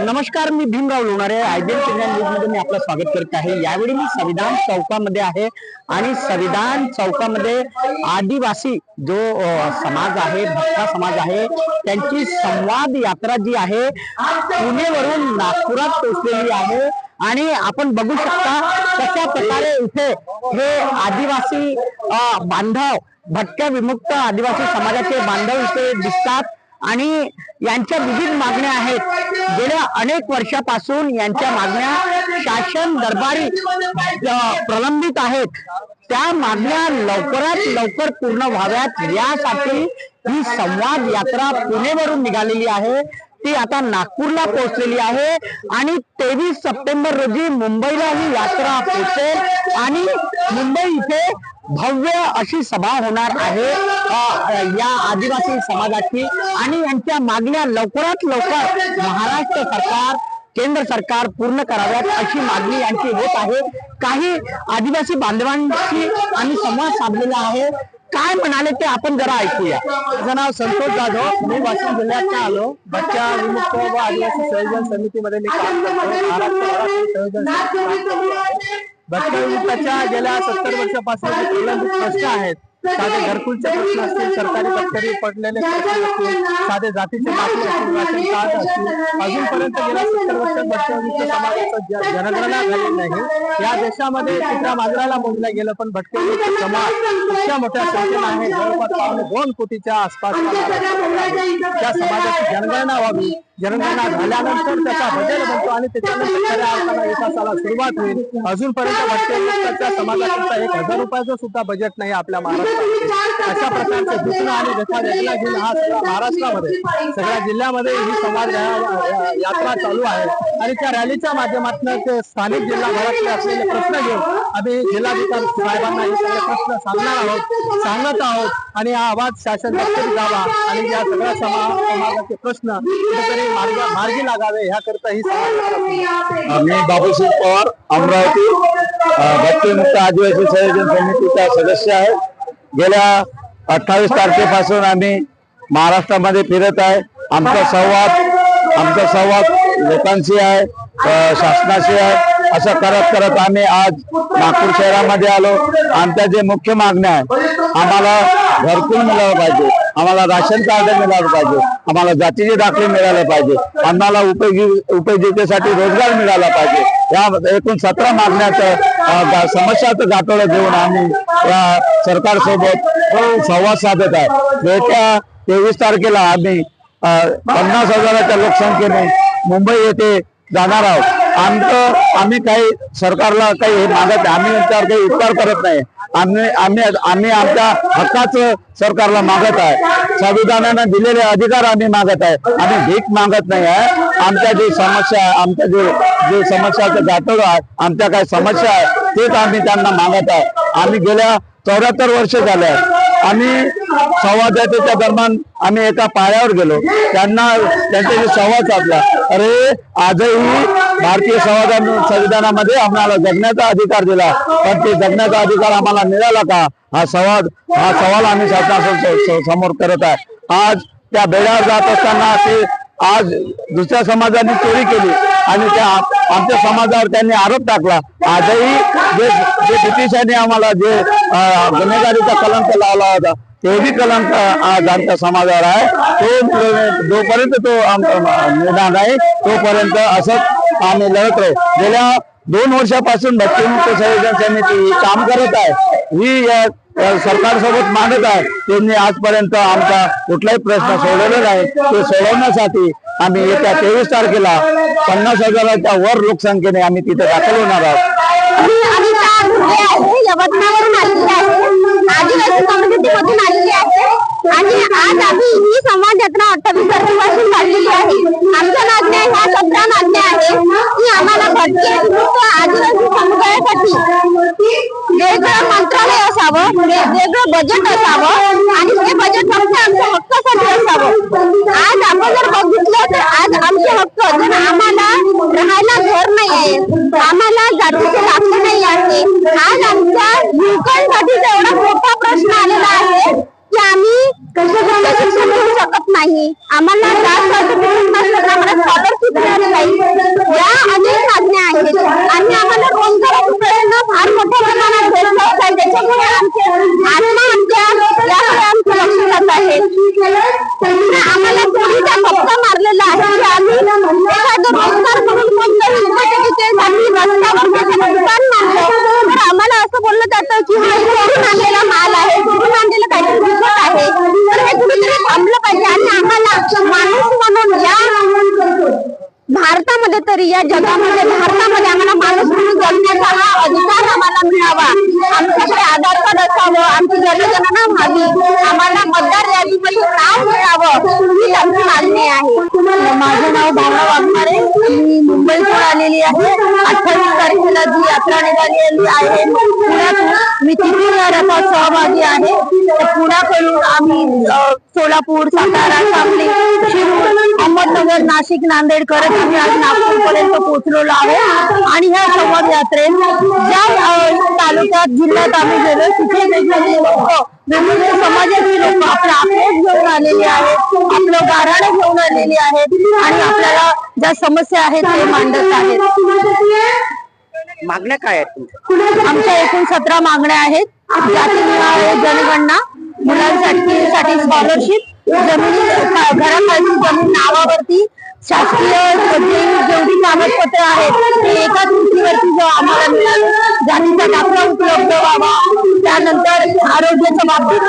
नमस्कार मी भीमराव लोणारे आयबीएन कल्याण न्यूजमध्ये मी आपलं स्वागत करत आहे. यावेळी मी संविधान चौकामध्ये आहे आणि संविधान चौकामध्ये आदिवासी जो समाज आहे भक्ता समाज आहे त्यांची संवाद यात्रा जी आहे पुणेवरून नागपुरात पोहोचलेली आहे. आणि आपण बघू शकता कशा प्रकारे इथे हे आदिवासी बांधव भटक्या विमुक्त आदिवासी समाजाचे बांधव इथे दिसतात. आणि यांच्या विविध मागण्या आहेत. गेल्या अनेक वर्षापासून यांच्या मागण्या शासन दरबारी प्रलंबित आहेत. त्या मागण्या लवकरात लवकर पूर्ण व्हाव्यात यासाठी ही संवाद यात्रा पुणेवरून निघालेली आहे. ती आता नागपूरला पोहोचलेली आहे आणि तेवीस सप्टेंबर रोजी मुंबईला ही यात्रा पोहोचेल आणि मुंबई इथे भव्य अशी सभा होणार आहे या आदिवासी समाजाची आणि यांच्या मागण्या लवकरात लवकर महाराष्ट्र सरकार केंद्र सरकार पूर्ण कराव्यात अशी मागणी यांची होत आहे. काही आदिवासी बांधवांशी आम्ही संवाद साधलेला आहे. काय म्हणाले ते आपण जरा ऐकूया. माझं नाव संतोष जाधव मी वाशिम जिल्ह्यात आलो. बच्चा विमुक्त व आदिवासी संयोजन समितीमध्ये मी काम करतो. महाराष्ट्र संयोजन विमुक्ताच्या गेल्या सत्तर वर्षापासून प्रलंबित प्रश्न आहेत. साधे घरकुलचे प्रश्न असतील सरकारी पत्करी पडलेले प्रश्न असतील साधे जातीचे दाखले असतील राशन कार्ड असतील अजूनपर्यंत गेल्या सत्तर वर्षात विमुक्त समाजाचं जनगणना झाली नाही. या देशामध्ये कुठल्या माजराला मोजलं गेलं पण भटके विमुक्त समाज इतक्या मोठ्या संख्येनं आहे जवळपास पावणे दोन कोटीच्या आसपास त्या समाजाची जनगणना व्हावी. जनगणना झाल्यानंतर त्याचा बजेट बनतो आणि त्याच्यानंतर विकासाला सुरुवात होईल. अजूनपर्यंत भटके विमुक्ताच्या समाजाकरता एक हजार रुपयाचं सुद्धा बजेट नाही आपल्या महाराष्ट्रात. अशा प्रकारचे दुसरं आणि वेगळा घेऊन हा सगळा महाराष्ट्रामध्ये सगळ्या जिल्ह्यामध्ये ही समाज यात्रा चालू आहे. आणि त्या रॅलीच्या माध्यमातून ते स्थानिक जिल्हाभरातले असलेले प्रश्न घेऊन आम्ही जिल्हाधिकारी साहेबांना हे सगळे प्रश्न सांगणार आहोत सांगत आहोत. आणि हा आवाज शासन जावा आणि या सगळ्या समा- समाजाचे प्रश्न कुठेतरी मार्ग मार्गी लागावे ह्याकरता ही समाज यात्रा सुरू आहे. मी बाबूसिंग पवार अमरावती भक्तीमुक्त आदिवासी संयोजन समितीचा सदस्य आहे. गेल्या अठ्ठावीस तारखेपासून आम्ही महाराष्ट्रामध्ये फिरत आहे. आमचा संवाद आमचा संवाद लोकांशी आहे शासनाशी आहे. असं करत करत आम्ही आज नागपूर शहरामध्ये आलो. आमच्या जे मुख्य मागण्या आहेत आम्हाला घरकुल मिळालं पाहिजे. आम्हाला राशन कार्ड मिळालं पाहिजे. आम्हाला जातीचे दाखले मिळाले पाहिजे. आम्हाला उपयोगी उपयोगितेसाठी रोजगार मिळाला पाहिजे. या एकूण सतरा मागण्याचं समस्याचं गाठोडं घेऊन आम्ही या सरकारसोबत संवाद साधत आहे. येत्या तेवीस तारखेला आम्ही पन्नास हजाराच्या लोकसंख्येने मुंबई येथे जाणार आहोत. आमचं आम्ही काही सरकारला काही हे मागत आम्ही त्यावर काही उपकार करत नाही. आम्ही आम्ही आम्ही आमच्या हक्काचं सरकारला मागत आहे. संविधानानं दिलेले अधिकार आम्ही मागत आहे. आम्ही भीक मागत नाही आहे. आमच्या जी समस्या आहे आमच्या जे जे समस्याचं गाठोड आहे आमच्या काही समस्या आहे तेच आम्ही त्यांना मागत आहे. आम्ही गेल्या चौऱ्याहत्तर वर्ष झाले आम्ही संवाद त्याच्या दरम्यान आम्ही एका पायावर गेलो. त्यांना त्यांच्याशी संवाद साधला अरे आजही भारतीय संविधान संविधानामध्ये आम्हाला जगण्याचा अधिकार दिला. पण ते जगण्याचा अधिकार आम्हाला मिळाला का? हा संवाद हा सवाल आम्ही शासनासमोर समोर करत आहे. आज त्या बेड्यावर जात असताना ते आज दुसऱ्या समाजाने चोरी केली आणि त्या आमच्या समाजावर त्यांनी आरोप टाकला. आजही जे जे ब्रिटिशांनी आम्हाला जे गुन्हेगारीचा कलंक लावला होता तेही कलंक आज आमच्या समाजावर आहे. तो जोपर्यंत तो आम- आहे तोपर्यंत असंच आम्ही लढत राहू. गेल्या दोन वर्षापासून भक्तिमुक्त संयोजन समिती काम करत आहे. ही सरकारसोबत मांडत आहे त्यांनी आजपर्यंत आमचा कुठलाही प्रश्न सोडवलेला आहे ते सोडवण्यासाठी आम्ही येत्या तेवीस तारखेला पन्नास हजाराच्या वर लोकसंख्येने आम्ही तिथे दाखल होणार आहोत. यवतमाळवरून आलेली आहे. आदिवासी कम्युनिटीमधून आलेली आहे. आणि आज आम्ही ही समाज यात्रा अठ्ठावीस तारखेपासून काढलेली आहे. आमच्या मागण्या ह्या सतरा मागण्या आहे. की आम्हाला भटके. आदिवासी समुदायासाठी मंत्रालय असावं म्हणजे वेगळं बजेट असावं आणि हे बजेट फक्त आमच्या हक्कासाठी असावं. आज आपण जर बघितलं तर आज आमचे हक्क जर आम्हाला राहायला घर नाहीये आम्हाला जातीचे लाभ नाही आहे आज आमच्या युवकांसाठी एवढा मोठा प्रश्न आलेला आहे की आम्ही कसं शिक्षण घेऊ शकत नाही. आम्हाला आम्हाला स्कॉलरशिप मिळाली नाही. या अनेक साधने आहेत. आम्हाला पोलीस फक्त मारलेला आहे आम्ही एखादं रोजगार म्हणून आम्हाला असं बोललं जातं की माल आहे चोरून आणलेलं काहीतरी दुसरं पाहिजे आणि आम्हाला माणूस म्हणून या भारतामध्ये तरी या जगामध्ये भारतामध्ये आम्हाला माणूस म्हणून जगण्याचा हा अधिकार आम्हाला मिळावा. असावं व्हावी आम्हाला मतदार यादीमध्ये नाव मिळावं ही आमची मागणी आहे माझं नाव भावना वाघमारे मी मुंबईतून आलेली आहे अठ्ठावीस तारखेला जी यात्रा निघालेली आहे मी तिथून या रथात सहभागी आहे पुण्याकडून आम्ही सोलापूर सातारा सांगली शिरूर अहमदनगर नाशिक नांदेड करत आम्ही आज नागपूर पर्यंत पोहोचलेलो आहोत. आणि ह्या संवाद यात्रेत ज्या तालुक्यात जिल्ह्यात आम्ही गेलो तिथे वेगवेगळे लोक वेगवेगळे समाजाची लोक आपला आक्रोश घेऊन आलेले आहेत आपलं गाराणे घेऊन आलेले आहेत आणि आपल्याला ज्या समस्या आहेत ते मांडत आहेत. मागण्या काय आहेत आमच्या एकूण सतरा मागण्या आहेत. जातीनिहाय जनगणना मुलांसाठी साठी स्कॉलरशिप जमिनी घराखालची जमीन नावावरती शासकीय जेवढी कागदपत्र आहेत ते एका तुमटीवरती जो आम्हाला मिळालं जातीचा दाखला उपलब्ध व्हावा. त्यानंतर आरोग्याच्या बाबतीत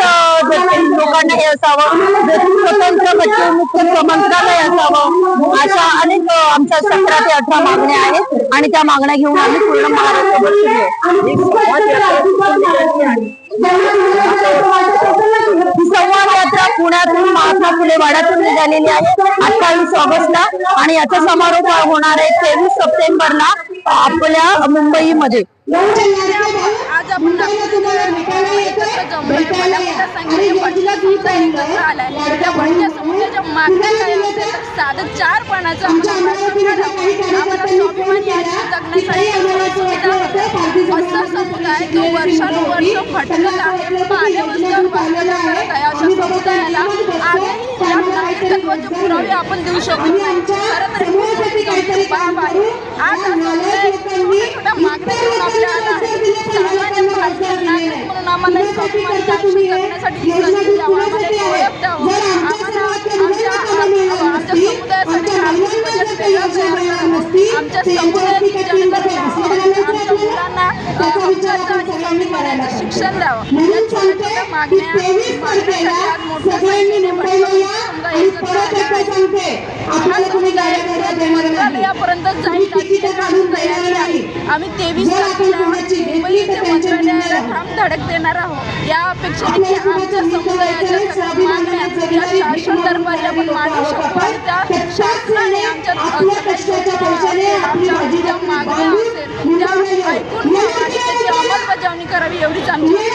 लोकांना हे असावं. स्वतंत्र बच्चे मुक्त मंत्रालय असावं. अशा अनेक आमच्या सतरा ते अठरा मागण्या आहेत. आणि त्या मागण्या घेऊन आम्ही पूर्ण. ही संवाद यात्रा पुण्यातून महात्मा फुले वाड्यातून निघालेली आहे. अठ्ठावीस ऑगस्टला आणि याचा समारोप होणार आहे तेवीस सप्टेंबरला. आपल्या मुंबईमध्ये. आज आपण तर साधं चार पाण्याचं. असा समुदाय जो वर्षानुवर्ष आहे. पाण्यावर बांधलेला करत आहे. अशा समुदायाला आजही या नागरिकत्वाचे पुरावे आपण देऊ शकत. नाही खरं तर ही खूप मोठी गंभीर बाब आहे. आज समुदाय छोट्या छोट्या मागण्या घेऊन आपल्या आला आहे. सामान्य भारतीय नागरिक म्हणून आम्हाला एक स्वाभिमानी आयुष्य जगण्यासाठी संधी द्यावं. आम्हाला एक ओळख द्यावं. आम्हाला आमच्या आमच्या समुदायासाठी आर्थिक बजेट वेगळं तयार करावं आमच्या समुदायाची जनगणना व्हावी. आमच्या मुलांना अ, हक्काचं आणि स्वाभिमानाचं शिक्षण द्यावं या छोट्या छोट्या मागण्या मागण्यासाठी आज सगळ्यांनी आणि परत एकदा सांगते आपल्याला तुम्ही गाड्या हा देणार नाही तुम्ही याची काढून तयारी नाही आम्ही तेवीस कोणाची मुंबई येथे मंत्रालयाला ठाम धडक देणार आहोत या अपेक्षेने की आमच्या समुदायाच्या सगळ्या मागण्या या शासन दरबारी आपण मांडू शकतो आणि त्या शासनाने आमच्या सगळ्यांच्या आमच्या ज्या मागण्या असेल त्या ऐकून आणि त्याची अंमलबजावणी करावी एवढीच आमची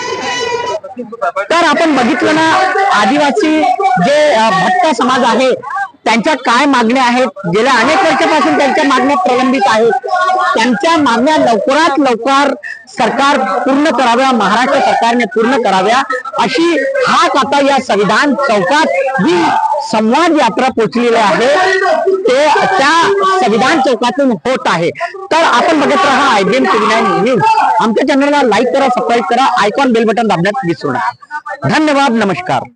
तर आपण बघितलं ना आदिवासी जे भक्त समाज आहे त्यांच्या काय मागण्या आहेत? गेल्या अनेक वर्षापासून त्यांच्या मागण्या प्रलंबित आहेत त्यांच्या मागण्या लवकरात लवकर सरकार पूर्ण कराव्या महाराष्ट्र सरकारने पूर्ण कराव्या अशी हाक आता या संविधान चौकात जी संवाद यात्रा पोचलेली आहे ते त्या संविधान चौकातून होत आहे. तर आपण बघत राहा आयबीएम टीव्ही नाईन न्यूज. आमच्या चॅनलला लाईक करा सबस्क्राईब करा आयकॉन बेल बटन दाबण्यात विसरू नका. धन्यवाद नमस्कार.